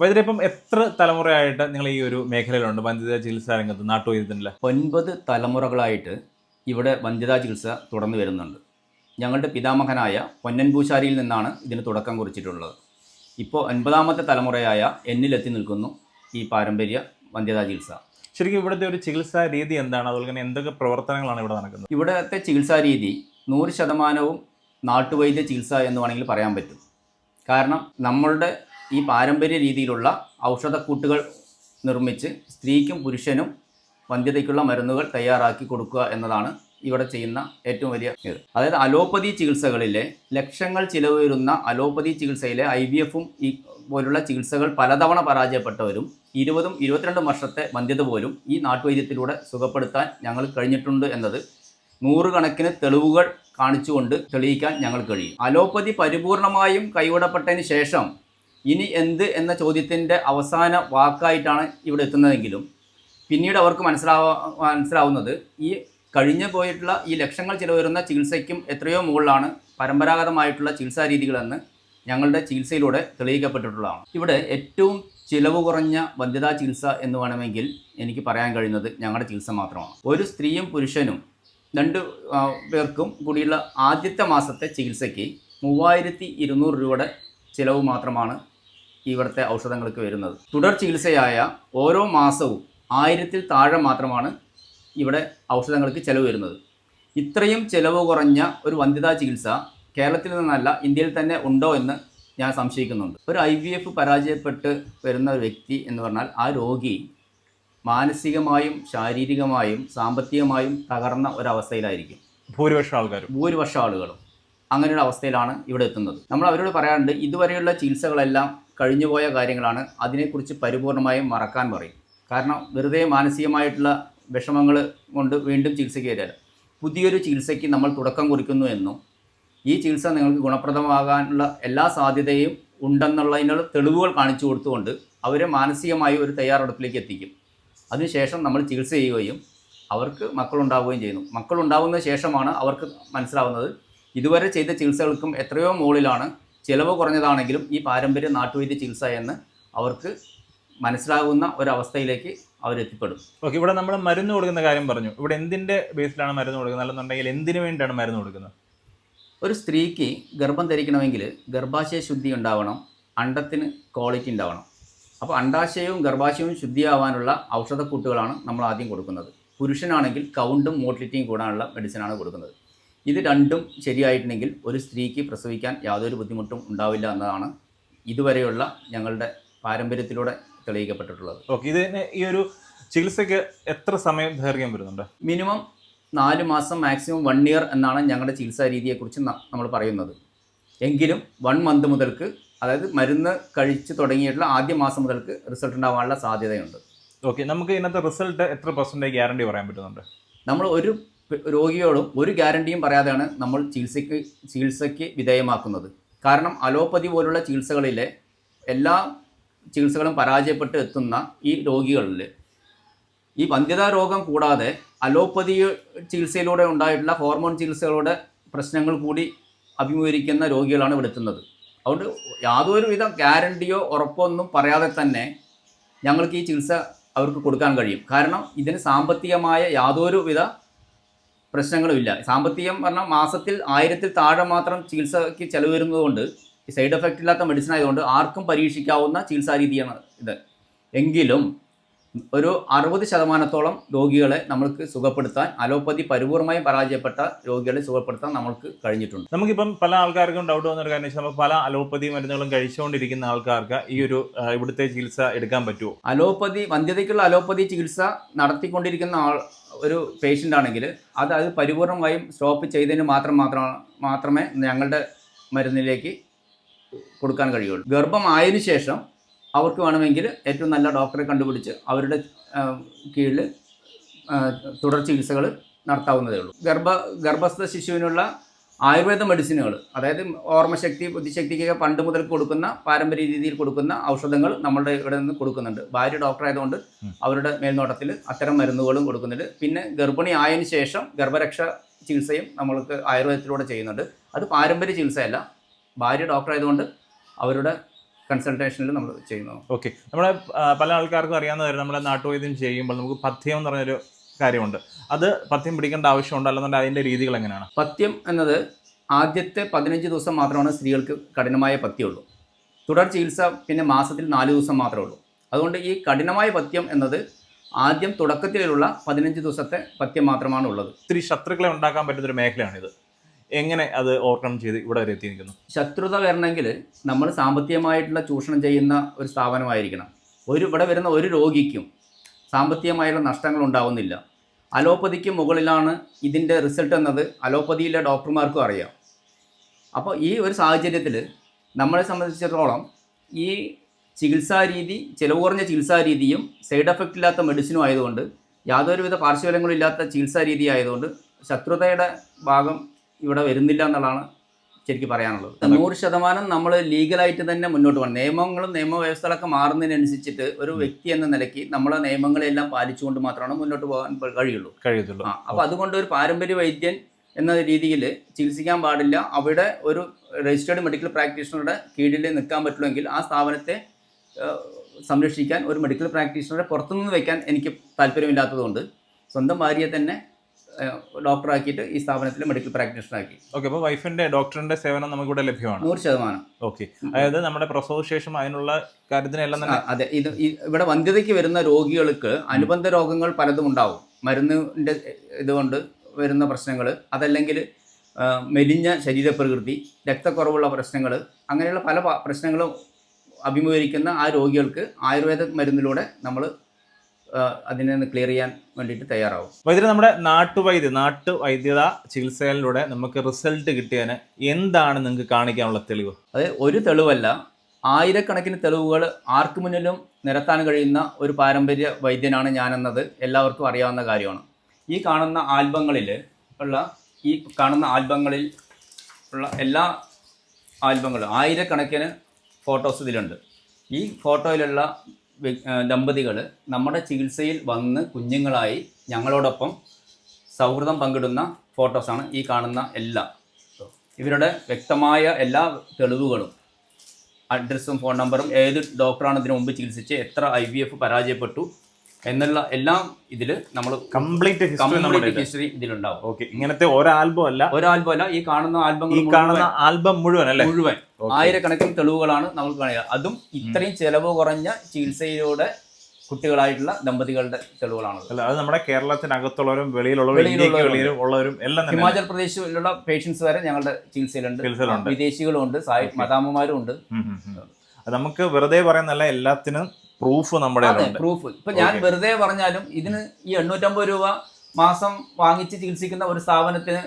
വൈദ്യുതി ഇപ്പം എത്ര തലമുറയായിട്ട് നിങ്ങൾ ഈ ഒരു മേഖലയിലുണ്ട്? വന്ധ്യതാ ചികിത്സാ രംഗത്ത് നാട്ടുവൈദ്യത്തിന്റെ ഒൻപത് തലമുറകളായിട്ട് ഇവിടെ വന്ധ്യതാ ചികിത്സ തുടർന്നു വരുന്നുണ്ട്. ഞങ്ങളുടെ പിതാമഹനായ പൊന്നൻപൂശാരിയിൽ നിന്നാണ് ഇതിന് തുടക്കം കുറിച്ചിട്ടുള്ളത്. ഇപ്പോൾ ഒൻപതാമത്തെ തലമുറയായ എന്നിലെത്തി നിൽക്കുന്നു ഈ പാരമ്പര്യ വന്ധ്യതാ ചികിത്സ. ശരിക്കും ഇവിടുത്തെ ഒരു ചികിത്സാ രീതി എന്താണ്? അതുപോലെ തന്നെ എന്തൊക്കെ പ്രവർത്തനങ്ങളാണ് ഇവിടെ നടക്കുന്നത്? ഇവിടുത്തെ ചികിത്സാ രീതി നൂറ് ശതമാനവും നാട്ടുവൈദ്യ ചികിത്സ എന്ന് വേണമെങ്കിൽ പറയാൻ പറ്റും. കാരണം നമ്മളുടെ ഈ പാരമ്പര്യ രീതിയിലുള്ള ഔഷധക്കൂട്ടുകൾ നിർമ്മിച്ച് സ്ത്രീക്കും പുരുഷനും വന്ധ്യതയ്ക്കുള്ള മരുന്നുകൾ തയ്യാറാക്കി കൊടുക്കുക എന്നതാണ് ഇവിടെ ചെയ്യുന്ന ഏറ്റവും വലിയ ഇത്. അതായത് അലോപ്പതി ചികിത്സകളിലെ ലക്ഷങ്ങൾ ചിലവ് വരുന്ന അലോപ്പതി ചികിത്സയിലെ ഐ ബി എഫും ഈ പോലുള്ള ചികിത്സകൾ പലതവണ പരാജയപ്പെട്ടവരും ഇരുപതും ഇരുപത്തിരണ്ടും വർഷത്തെ വന്ധ്യത പോലും ഈ നാട്ടുവൈദ്യത്തിലൂടെ സുഖപ്പെടുത്താൻ ഞങ്ങൾ കഴിഞ്ഞിട്ടുണ്ട് എന്നത് നൂറുകണക്കിന് തെളിവുകൾ കാണിച്ചുകൊണ്ട് തെളിയിക്കാൻ ഞങ്ങൾ കഴിയും. അലോപ്പതി പരിപൂർണമായും കൈവിടപ്പെട്ടതിന് ശേഷം ഇനി എന്ത് എന്ന ചോദ്യത്തിന്റെ അവസാന വാക്കായിട്ടാണ് ഇവിടെ എത്തുന്നതെങ്കിലും പിന്നീട് അവർക്ക് മനസ്സിലാവാ മനസ്സിലാവുന്നത് ഈ കഴിഞ്ഞു പോയിട്ടുള്ള ഈ ലക്ഷങ്ങൾ ചിലവരുന്ന ചികിത്സയ്ക്കും എത്രയോ മുകളിലാണ് പരമ്പരാഗതമായിട്ടുള്ള ചികിത്സാ രീതികളെന്ന് ഞങ്ങളുടെ ചികിത്സയിലൂടെ തെളിയിക്കപ്പെട്ടിട്ടുള്ളതാണ്. ഇവിടെ ഏറ്റവും ചിലവ് കുറഞ്ഞ വന്ധ്യതാ ചികിത്സ എന്ന് വേണമെങ്കിൽ എനിക്ക് പറയാൻ കഴിയുന്നത് ഞങ്ങളുടെ ചികിത്സ മാത്രമാണ്. ഒരു സ്ത്രീയും പുരുഷനും രണ്ട് പേർക്കും കൂടിയുള്ള ആദ്യത്തെ മാസത്തെ ചികിത്സയ്ക്ക് മൂവായിരത്തി ഇരുന്നൂറ് രൂപയുടെ ചിലവ് മാത്രമാണ് ഇവിടുത്തെ ഔഷധങ്ങൾക്ക് വരുന്നത്. തുടർ ചികിത്സയായ ഓരോ മാസവും ആയിരത്തിൽ താഴെ മാത്രമാണ് ഇവിടെ ഔഷധങ്ങൾക്ക് ചിലവ് വരുന്നത്. ഇത്രയും ചിലവ് കുറഞ്ഞ ഒരു വന്ധ്യതാ ചികിത്സ കേരളത്തിൽ നിന്നല്ല ഇന്ത്യയിൽ തന്നെ ഉണ്ടോ എന്ന് ഞാൻ സംശയിക്കുന്നുണ്ട്. ഒരു ഐ വി എഫ് പരാജയപ്പെട്ട് വരുന്ന ഒരു വ്യക്തി എന്ന് പറഞ്ഞാൽ ആ രോഗി മാനസികമായും ശാരീരികമായും സാമ്പത്തികമായും തകർന്ന ഒരവസ്ഥയിലായിരിക്കും. ഭൂരിപക്ഷം ആൾക്കാരും. ഭൂരിപക്ഷം ആളുകളും. അങ്ങനെയുള്ള അവസ്ഥയിലാണ് ഇവിടെ എത്തുന്നത്. നമ്മൾ അവരോട് പറയാറുണ്ട് ഇതുവരെയുള്ള ചികിത്സകളെല്ലാം കഴിഞ്ഞുപോയ കാര്യങ്ങളാണ്. അതിനെക്കുറിച്ച് പരിപൂർണമായും മറക്കാൻ പറയും. കാരണം വെറുതെ മാനസികമായിട്ടുള്ള വിഷമങ്ങൾ കൊണ്ട് വീണ്ടും ചികിത്സയ്ക്ക് വരിക പുതിയൊരു ചികിത്സയ്ക്ക് നമ്മൾ തുടക്കം കുറിക്കുന്നു എന്നും ഈ ചികിത്സ നിങ്ങൾക്ക് ഗുണപ്രദമാകാനുള്ള എല്ലാ സാധ്യതയും ഉണ്ടെന്നുള്ളതിനുള്ള തെളിവുകൾ കാണിച്ചു കൊടുത്തുകൊണ്ട് അവരെ മാനസികമായി ഒരു തയ്യാറെടുപ്പിലേക്ക് എത്തിക്കും. അതിനുശേഷം നമ്മൾ ചികിത്സ ചെയ്യുകയും അവർക്ക് മക്കളുണ്ടാവുകയും ചെയ്യുന്നു. മക്കളുണ്ടാവുന്ന ശേഷമാണ് അവർക്ക് മനസ്സിലാവുന്നത് ഇതുവരെ ചെയ്ത ചികിത്സകൾക്കും എത്രയോ മുകളിലാണ് ചിലവ് കുറഞ്ഞതാണെങ്കിലും ഈ പാരമ്പര്യ നാട്ടുവൈദ്യ ചികിത്സ എന്ന് അവർക്ക് മനസ്സിലാകുന്ന ഒരവസ്ഥയിലേക്ക് അവരെത്തിപ്പെടും. ഓക്കെ ഇവിടെ നമ്മൾ മരുന്ന് കൊടുക്കുന്ന കാര്യം പറഞ്ഞു. ഇവിടെ എന്തിന്റെ ബേസിലാണ് മരുന്ന് കൊടുക്കുന്നത്? അല്ലെന്നുണ്ടെങ്കിൽ എന്തിനു വേണ്ടിയാണ് മരുന്ന് കൊടുക്കുന്നത്? ഒരു സ്ത്രീക്ക് ഗർഭം ധരിക്കണമെങ്കിൽ ഗർഭാശയ ശുദ്ധി ഉണ്ടാവണം അണ്ടത്തിന് ക്വാളിറ്റി ഉണ്ടാവണം. അപ്പോൾ അണ്ടാശയവും ഗർഭാശയവും ശുദ്ധിയാവാനുള്ള ഔഷധക്കൂട്ടുകളാണ് നമ്മൾ ആദ്യം കൊടുക്കുന്നത്. പുരുഷനാണെങ്കിൽ കൗണ്ടും മോട്ടിലിറ്റിയും കൂടാനുള്ള മെഡിസിനാണ് കൊടുക്കുന്നത്. ഇത് രണ്ടും ശരിയായിട്ടുണ്ടെങ്കിൽ ഒരു സ്ത്രീക്ക് പ്രസവിക്കാൻ യാതൊരു ബുദ്ധിമുട്ടും ഉണ്ടാവില്ല എന്നതാണ് ഇതുവരെയുള്ള ഞങ്ങളുടെ പാരമ്പര്യത്തിലൂടെ തെളിയിക്കപ്പെട്ടിട്ടുള്ളത്. ഓക്കെ ഇത് ഈ ഒരു ചികിത്സയ്ക്ക് എത്ര സമയം ദൈർഘ്യം വരുന്നുണ്ട്? മിനിമം നാല് മാസം മാക്സിമം വൺ ഇയർ എന്നാണ് ഞങ്ങളുടെ ചികിത്സാ രീതിയെക്കുറിച്ച് നമ്മൾ പറയുന്നത്. എങ്കിലും വൺ മന്ത് മുതൽക്ക് അതായത് മരുന്ന് കഴിച്ച് തുടങ്ങിയിട്ടുള്ള ആദ്യ മാസം മുതൽക്ക് റിസൾട്ട് ഉണ്ടാവാനുള്ള സാധ്യതയുണ്ട്. ഓക്കെ നമുക്ക് ഇന്നത്തെ റിസൾട്ട് എത്ര പെർസെന്റേജ് ഗ്യാരണ്ടി പറയാൻ പറ്റുന്നുണ്ട്? നമ്മൾ ഒരു രോഗിയോടും ഒരു ഗ്യാരണ്ടിയും പറയാതെയാണ് നമ്മൾ ചികിത്സയ്ക്ക് ചികിത്സയ്ക്ക് വിധേയമാക്കുന്നത്. കാരണം അലോപ്പതി പോലുള്ള ചികിത്സകളിലെ എല്ലാ ചികിത്സകളും പരാജയപ്പെട്ട് എത്തുന്ന ഈ രോഗികളിൽ ഈ വന്ധ്യതാ രോഗം കൂടാതെ അലോപ്പതി ചികിത്സയിലൂടെ ഉണ്ടായിട്ടുള്ള ഹോർമോൺ ചികിത്സകളുടെ പ്രശ്നങ്ങൾ കൂടി അഭിമുഖീകരിക്കുന്ന രോഗികളാണ് ഇവിടെ എത്തുന്നത്. അതുകൊണ്ട് യാതൊരുവിധ ഗ്യാരണ്ടിയോ ഉറപ്പോ ഒന്നും പറയാതെ തന്നെ ഞങ്ങൾക്ക് ഈ ചികിത്സ അവർക്ക് കൊടുക്കാൻ കഴിയും. കാരണം ഇതിന് സാമ്പത്തികമായ യാതൊരുവിധ പ്രശ്നങ്ങളുമില്ല. സാമ്പത്തികം പറഞ്ഞാൽ മാസത്തിൽ ആയിരത്തിൽ താഴെ മാത്രം ചികിത്സയ്ക്ക് ചെലവ് വരുന്നതുകൊണ്ട് സൈഡ് എഫക്റ്റ് ഇല്ലാത്ത മെഡിസിൻ ആയതുകൊണ്ട് ആർക്കും പരീക്ഷിക്കാവുന്ന ചികിത്സാ രീതിയാണ് ഇത്. എങ്കിലും ഒരു അറുപത് ശതമാനത്തോളം രോഗികളെ നമ്മൾക്ക് സുഖപ്പെടുത്താൻ അലോപ്പതി പരിപൂർണമായും പരാജയപ്പെട്ട രോഗികളെ സുഖപ്പെടുത്താൻ നമ്മൾക്ക് കഴിഞ്ഞിട്ടുണ്ട്. നമുക്കിപ്പം പല ആൾക്കാർക്കും ഡൗട്ട് വന്നൊരു കാര്യം വെച്ചാൽ നമുക്ക് പല അലോപ്പതി മരുന്നുകളും കഴിച്ചുകൊണ്ടിരിക്കുന്ന ആൾക്കാർക്ക് ഈ ഒരു ഇവിടുത്തെ ചികിത്സ എടുക്കാൻ പറ്റുമോ? അലോപ്പതി വന്ധ്യതയ്ക്കുള്ള അലോപ്പതി ചികിത്സ നടത്തിക്കൊണ്ടിരിക്കുന്ന ആൾ ഒരു പേഷ്യന്റ് ആണെങ്കിൽ അത് അത് പരിപൂർണമായും സ്റ്റോപ്പ് ചെയ്തതിന് മാത്രം മാത്രം മാത്രമേ ഞങ്ങളുടെ മരുന്നിലേക്ക് കൊടുക്കാൻ കഴിയുള്ളൂ. ഗർഭമായതിനു ശേഷം അവർക്ക് വേണമെങ്കിൽ ഏറ്റവും നല്ല ഡോക്ടറെ കണ്ടുപിടിച്ച് അവരുടെ കീഴിൽ തുടർ ചികിത്സകൾ നടത്താവുന്നതേ ഉള്ളൂ. ഗർഭ ഗർഭസ്ഥ ശിശുവിനുള്ള ആയുർവേദ മെഡിസിനുകൾ അതായത് ഓർമ്മശക്തി ബുദ്ധിശക്തിക്കൊക്കെ പണ്ട് മുതൽ കൊടുക്കുന്ന പാരമ്പര്യ രീതിയിൽ കൊടുക്കുന്ന ഔഷധങ്ങൾ നമ്മളുടെ ഇവിടെ നിന്ന് കൊടുക്കുന്നുണ്ട്. ഭാര്യ ഡോക്ടർ ആയതുകൊണ്ട് അവരുടെ മേൽനോട്ടത്തിൽ അത്തരം മരുന്നുകളും കൊടുക്കുന്നുണ്ട്. പിന്നെ ഗർഭിണി ആയതിനു ശേഷം ഗർഭരക്ഷ ചികിത്സയും നമ്മൾക്ക് ആയുർവേദത്തിലൂടെ ചെയ്യുന്നുണ്ട്. അത് പാരമ്പര്യ ചികിത്സയല്ല. ഭാര്യ ഡോക്ടർ ആയതുകൊണ്ട് അവരുടെ കൺസൾട്ടേഷനിൽ നമ്മൾ ചെയ്യുന്നത് ഓക്കെ നമ്മുടെ പല ആൾക്കാർക്കും അറിയാവുന്ന കാര്യം നമ്മളെ നാട്ടുവൈദ്യം ചെയ്യുമ്പോൾ നമുക്ക് പഥ്യം എന്ന് പറഞ്ഞൊരു കാര്യമുണ്ട്. അത് പഥ്യം പിടിക്കേണ്ട ആവശ്യമുണ്ട്? അല്ലെന്നുണ്ടെങ്കിൽ അതിന്റെ രീതികൾ എങ്ങനെയാണ്? പഥ്യം എന്നത് ആദ്യത്തെ പതിനഞ്ച് ദിവസം മാത്രമാണ് സ്ത്രീകൾക്ക് കഠിനമായ പഥ്യമുള്ളൂ. തുടർ ചികിത്സ പിന്നെ മാസത്തിൽ നാല് ദിവസം മാത്രമേ ഉള്ളൂ. അതുകൊണ്ട് ഈ കഠിനമായ പഥ്യം എന്നത് ആദ്യം തുടക്കത്തിലുള്ള പതിനഞ്ച് ദിവസത്തെ പഥ്യം മാത്രമാണ് ഉള്ളത്. ഒത്തിരി ശത്രുക്കളെ ഉണ്ടാക്കാൻ പറ്റുന്ന ഒരു മേഖലയാണിത്. എങ്ങനെ അത് ഓവർകം ചെയ്ത് ഇവിടെ വരെ എത്തി നിൽക്കുന്നു ശത്രുത വരണമെങ്കിൽ നമ്മൾ സാമ്പത്തികമായിട്ടുള്ള ചൂഷണം ചെയ്യുന്ന ഒരു സ്ഥാപനമായിരിക്കണം. ഒരു ഇവിടെ വരുന്ന ഒരു രോഗിക്കും സാമ്പത്തികമായുള്ള നഷ്ടങ്ങൾ ഉണ്ടാവുന്നില്ല. അലോപ്പതിക്ക് മുകളിലാണ് ഇതിന്റെ റിസൾട്ട് എന്നത്. അലോപ്പതിയിലെ ഡോക്ടർമാർക്കും അറിയാം. അപ്പോൾ ഈ ഒരു സാഹചര്യത്തിൽ നമ്മളെ സംബന്ധിച്ചിടത്തോളം ഈ ചികിത്സാ രീതി ചിലവ് കുറഞ്ഞ ചികിത്സാ രീതിയും സൈഡ് എഫക്റ്റ് ഇല്ലാത്ത മെഡിസിനും ആയതുകൊണ്ട് യാതൊരുവിധ പാർശ്വഫലങ്ങളും ഇല്ലാത്ത ചികിത്സാ രീതി ആയതുകൊണ്ട് ശത്രുതയുടെ ഭാഗം ഇവിടെ വരുന്നില്ല എന്നുള്ളതാണ് ശരിക്കും പറയാനുള്ളത്. നൂറ് ശതമാനം നമ്മൾ ലീഗലായിട്ട് തന്നെ മുന്നോട്ട് പോകണം. നിയമങ്ങളും നിയമവ്യവസ്ഥകളൊക്കെ മാറുന്നതിനനുസരിച്ചിട്ട് ഒരു വ്യക്തി എന്ന നിലയ്ക്ക് നമ്മളെ നിയമങ്ങളെല്ലാം പാലിച്ചുകൊണ്ട് മാത്രമാണ് മുന്നോട്ട് പോകാൻ കഴിയുള്ളൂ. കഴിയത്തുള്ളൂ. ആ അപ്പോൾ അതുകൊണ്ട് ഒരു പാരമ്പര്യ വൈദ്യൻ എന്ന രീതിയിൽ ചികിത്സിക്കാൻ പാടില്ല. അവിടെ ഒരു രജിസ്റ്റേർഡ് മെഡിക്കൽ പ്രാക്ടീഷണറുടെ കീഴിൽ നിൽക്കാൻ പറ്റുമെങ്കിൽ ആ സ്ഥാപനത്തെ സംരക്ഷിക്കാൻ ഒരു മെഡിക്കൽ പ്രാക്ടീഷണറെ പുറത്തുനിന്ന് വയ്ക്കാൻ എനിക്ക് താല്പര്യമില്ലാത്തതുകൊണ്ട് സ്വന്തം ഭാര്യയെ തന്നെ ഡോക്ടറാക്കിയിട്ട് ഈ സ്ഥാപനത്തിൽ മെഡിക്കൽ പ്രാക്ടീഷണറാക്കി ഓക്കെ അപ്പോൾ വൈഫിന്റെ ഡോക്ടറിന്റെ സേവനം നമുക്ക് ഇവിടെ ലഭ്യമാണ്. നൂറ് ശതമാനം. ഓക്കെ അതായത് നമ്മുടെ പ്രസവ ശേഷം അതിനുള്ള കാര്യത്തിനെല്ലാം തന്നെ അതെ ഇത് ഇവിടെ വന്ധ്യതയ്ക്ക് വരുന്ന രോഗികൾക്ക് അനുബന്ധ രോഗങ്ങൾ പലതും ഉണ്ടാവും. മരുന്നിന്റെ ഇതുകൊണ്ട് വരുന്ന പ്രശ്നങ്ങൾ അതല്ലെങ്കിൽ മെലിഞ്ഞ ശരീരപ്രകൃതി രക്തക്കുറവുള്ള പ്രശ്നങ്ങൾ അങ്ങനെയുള്ള പല പ്രശ്നങ്ങളും അഭിമുഖീകരിക്കുന്ന ആ രോഗികൾക്ക് ആയുർവേദ മരുന്നിലൂടെ നമ്മൾ അതിനെ ക്ലിയർ ചെയ്യാൻ വേണ്ടിയിട്ട് തയ്യാറാവും. വൈദ്യുതി നമ്മുടെ നാട്ടുവൈദ്യ നാട്ടുവൈദ്യത ചികിത്സയിലൂടെ നമുക്ക് റിസൾട്ട് കിട്ടിയതിന് എന്താണ് നിങ്ങൾക്ക് കാണിക്കാനുള്ള തെളിവ്? അത് ഒരു തെളിവല്ല ആയിരക്കണക്കിന് തെളിവുകൾ ആർക്ക് മുന്നിലും നിരത്താൻ കഴിയുന്ന ഒരു പാരമ്പര്യ വൈദ്യനാണ് ഞാനെന്നത് എല്ലാവർക്കും അറിയാവുന്ന കാര്യമാണ്. ഈ കാണുന്ന ആൽബങ്ങളിൽ ഉള്ള ഈ കാണുന്ന ആൽബങ്ങളിൽ ഉള്ള എല്ലാ ആൽബങ്ങളും ആയിരക്കണക്കിന് ഫോട്ടോസ് ഇതിലുണ്ട്. ഈ ഫോട്ടോയിലുള്ള ദമ്പതികൾ നമ്മുടെ ചികിത്സയിൽ വന്ന് കുഞ്ഞുങ്ങളായി ഞങ്ങളോടൊപ്പം സൗഹൃദം പങ്കിടുന്ന ഫോട്ടോസാണ് ഈ കാണുന്ന എല്ലാം. ഇവരുടെ വ്യക്തമായ എല്ലാ തെളിവുകളും അഡ്രസ്സും ഫോൺ നമ്പറും ഏത് ഡോക്ടറാണ് ഇതിനു മുമ്പ് ചികിത്സിച്ച് എത്ര ഐ പരാജയപ്പെട്ടു എന്നുള്ള എല്ലാം ഇതിൽ നമ്മൾ കംപ്ലീറ്റ് ഹിസ്റ്ററി നമ്മുടെ കംപ്ലീറ്റ് ഹിസ്റ്ററി ഇതിലുണ്ടാവും. ഓക്കെ ഇങ്ങനത്തെ ഒരാൽബം അല്ല. ഒരാൽബം അല്ല ഈ കാണുന്ന ആൽബം ഈ കാണുന്ന ആൽബം മുഴുവൻ അല്ലേ? മുഴുവൻ. ആയിരക്കണക്കിന് തെളിവുകളാണ് നമ്മൾ കാണുക അതും ഇത്രയും ചെലവ് കുറഞ്ഞ ചികിത്സയിലൂടെ കുട്ടികളായിട്ടുള്ള ദമ്പതികളുടെ തെളിവുകളാണ് അല്ല അത് നമ്മുടെ കേരളത്തിനകത്തുള്ളവരും വെളിയിലുള്ളവരും ഉള്ളവരും എല്ലാം ഹിമാചൽ പ്രദേശിലുള്ള പേഷ്യൻസ് വരെ ഞങ്ങളുടെ ചികിത്സയിലുണ്ട്. ചികിത്സയിലുണ്ട്. വിദേശികളും ഉണ്ട് സായി മതാമ്മമാരും ഉണ്ട് നമുക്ക് വെറുതെ പറയുന്നല്ല എല്ലാത്തിനും പ്രൂഫ് നമ്മുടെ അതെ പ്രൂഫ് ഇപ്പൊ ഞാൻ വെറുതെ പറഞ്ഞാലും ഇതിന് ഈ എണ്ണൂറ്റമ്പത് രൂപ മാസം വാങ്ങിച്ച് ചികിത്സിക്കുന്ന ഒരു സ്ഥാപനത്തിന്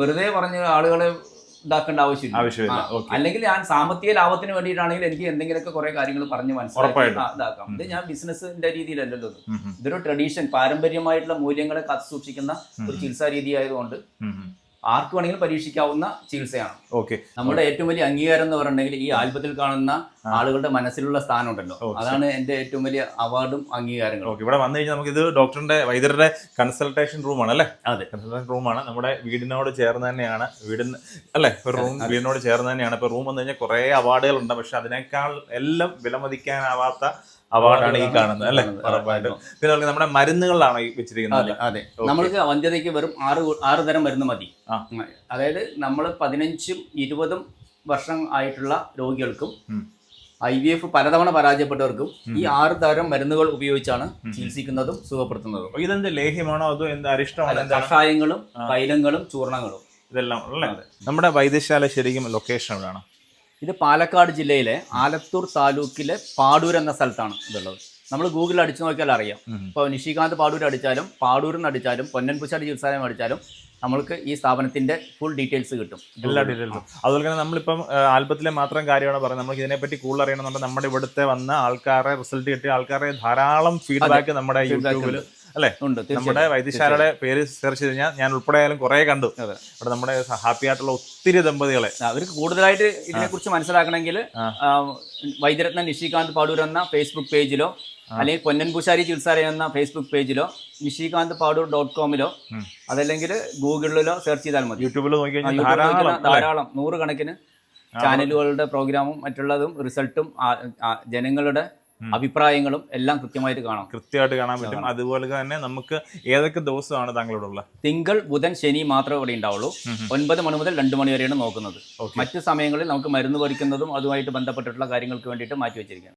വെറുതെ പറഞ്ഞ ആളുകളെ ഇതാക്കേണ്ട ആവശ്യമില്ല. അല്ലെങ്കിൽ ഞാൻ സാമ്പത്തിക ലാഭത്തിന് വേണ്ടിയിട്ടാണെങ്കിൽ എനിക്ക് എന്തെങ്കിലുമൊക്കെ കുറെ കാര്യങ്ങൾ പറഞ്ഞ് മനസ്സിലാക്കി ഇതാക്കാം. ഇത് ഞാൻ ബിസിനസിന്റെ രീതിയിലല്ലല്ലോ ഇതൊരു ട്രഡീഷൻ പാരമ്പര്യമായിട്ടുള്ള മൂല്യങ്ങളെ കാത്തു സൂക്ഷിക്കുന്ന ഒരു ചികിത്സാ രീതി ആയതുകൊണ്ട്. ആർക്ക് വേണമെങ്കിലും പരീക്ഷിക്കാവുന്ന ചികിത്സയാണ്. ഓക്കെ നമ്മുടെ ഏറ്റവും വലിയ അംഗീകാരം എന്ന് പറഞ്ഞിട്ടുണ്ടെങ്കിൽ ഈ ആൽബത്തിൽ കാണുന്ന ആളുകളുടെ മനസ്സിലുള്ള സ്ഥാനം ഉണ്ടല്ലോ അതാണ് എന്റെ ഏറ്റവും വലിയ അവാർഡും അംഗീകാരങ്ങളും. ഓക്കെ ഇവിടെ വന്നു കഴിഞ്ഞാൽ നമുക്ക് ഇത് ഡോക്ടറിന്റെ വൈദ്യരുടെ കൺസൾട്ടേഷൻ റൂമാണ് അല്ലേ? അതെ. കൺസൾട്ടേഷൻ റൂമാണ്. നമ്മുടെ വീടിനോട് ചേർന്ന് തന്നെയാണ് വീടിന് അല്ലേ? ഒരു റൂം വീടിനോട് ചേർന്ന് തന്നെയാണ്. ഇപ്പൊ റൂം എന്ന് കഴിഞ്ഞാൽ കുറെ അവാർഡുകൾ ഉണ്ട് പക്ഷെ അതിനേക്കാൾ എല്ലാം വിലമതിക്കാനാവാത്ത അവാർഡാണ് ഈ കാണുന്നത് അല്ലേ. ഉറപ്പായിട്ടും. പിന്നെ നമ്മുടെ മരുന്നുകളാണ് ഈ വെച്ചിരിക്കുന്നത് അതെ അതെ. നമ്മൾക്ക് വന്ധ്യതയ്ക്ക് വെറും ആറ് ആറ് തരം മരുന്ന് മതി. അതായത് നമ്മൾ പതിനഞ്ചും ഇരുപതും വർഷം ആയിട്ടുള്ള രോഗികൾക്കും. ഐ വി എഫ് പലതവണ പരാജയപ്പെട്ടവർക്കും ഈ ആറ് തരം മരുന്നുകൾ ഉപയോഗിച്ചാണ് ചികിത്സിക്കുന്നതും സുഖപ്പെടുത്തുന്നതും. ഇതെന്ത് ലേഹ്യമാണോ അതോ എന്ത് അരിഷ്ടമാണോ കഷായങ്ങളും തൈലങ്ങളും ചൂർണങ്ങളും. ഇതെല്ലാം അല്ലേ നമ്മുടെ വൈദ്യശാല ശരിക്കും ലൊക്കേഷൻ എവിടെയാണ്? ഇത് പാലക്കാട് ജില്ലയിലെ ആലത്തൂർ താലൂക്കിലെ പാടൂർ എന്ന സ്ഥലത്താണ് ഇതുള്ളത്. നമ്മൾ ഗൂഗിളിൽ അടിച്ചു നോക്കിയാൽ അറിയാം. ഇപ്പോൾ നിഷികാന്ത് പാടൂർ അടിച്ചാലും പാടൂരിൽ നിന്ന് അടിച്ചാലും പൊന്നൻപുശാടി ചികിത്സാലയം അടിച്ചാലും നമ്മൾക്ക് ഈ സ്ഥാപനത്തിന്റെ ഫുൾ ഡീറ്റെയിൽസ് കിട്ടും. എല്ലാ ഡീറ്റെയിൽസും അതുപോലെ തന്നെ നമ്മളിപ്പം ആൽബത്തിലെ മാത്രം കാര്യമാണ് പറയുന്നത്. നമുക്ക് ഇതിനെപ്പറ്റി കൂടുതൽ അറിയണമെന്നുണ്ടെങ്കിൽ നമ്മുടെ ഇവിടുത്തെ വന്ന ആൾക്കാരെ റിസൾട്ട് കിട്ടിയ ആൾക്കാരെ ധാരാളം ഫീഡ്ബാക്ക് നമ്മുടെ യൂട്യൂബിൽ അല്ലെ? ഉണ്ട്. നമ്മുടെ വൈദ്യശാലയുടെ പേര് സെർച്ച് ചെയ്ത് കഴിഞ്ഞാൽ ഞാൻ ഉൾപ്പെടെ ആയാലും കുറെ കണ്ടു. അവിടെ നമ്മുടെ ഹാപ്പി ആയിട്ടുള്ള ഒത്തിരി ദമ്പതികളെ. അവർക്ക് കൂടുതലായിട്ട് ഇതിനെക്കുറിച്ച് മനസ്സിലാക്കണമെങ്കിൽ വൈദ്യരത്ന നിഷികാന്ത് പാടൂർ എന്ന ഫേസ്ബുക്ക് പേജിലോ അല്ലെങ്കിൽ പൊന്നൻപൂശാരി ചികിത്സാലയം എന്ന ഫേസ്ബുക്ക് പേജിലോ നിഷികാന്ത് പാടൂർ ഡോട്ട് കോമിലോ. അതല്ലെങ്കിൽ ഗൂഗിളിലോ സെർച്ച് ചെയ്താൽ മതി. യൂട്യൂബിൽ ധാരാളം നൂറുകണക്കിന് ചാനലുകളുടെ പ്രോഗ്രാമും മറ്റുള്ളതും റിസൾട്ടും ജനങ്ങളുടെ അഭിപ്രായങ്ങളും എല്ലാം കൃത്യമായിട്ട് കാണാം കൃത്യമായിട്ട് കാണാൻ പറ്റും. അതുപോലെ തന്നെ നമുക്ക് ഏതൊക്കെ ദിവസമാണ് താങ്കളോടുള്ള തിങ്കൾ ബുധൻ ശനി മാത്രമേ ഇവിടെ ഉണ്ടാവുള്ളൂ. ഒൻപത് മണി മുതൽ രണ്ട് മണി വരെയാണ് നോക്കുന്നത്. മറ്റു സമയങ്ങളിൽ നമുക്ക് മരുന്ന് പറിക്കുന്നതും അതുമായിട്ട് ബന്ധപ്പെട്ടിട്ടുള്ള കാര്യങ്ങൾക്ക് വേണ്ടിയിട്ട് മാറ്റി വെച്ചിരിക്കുകയാണ്.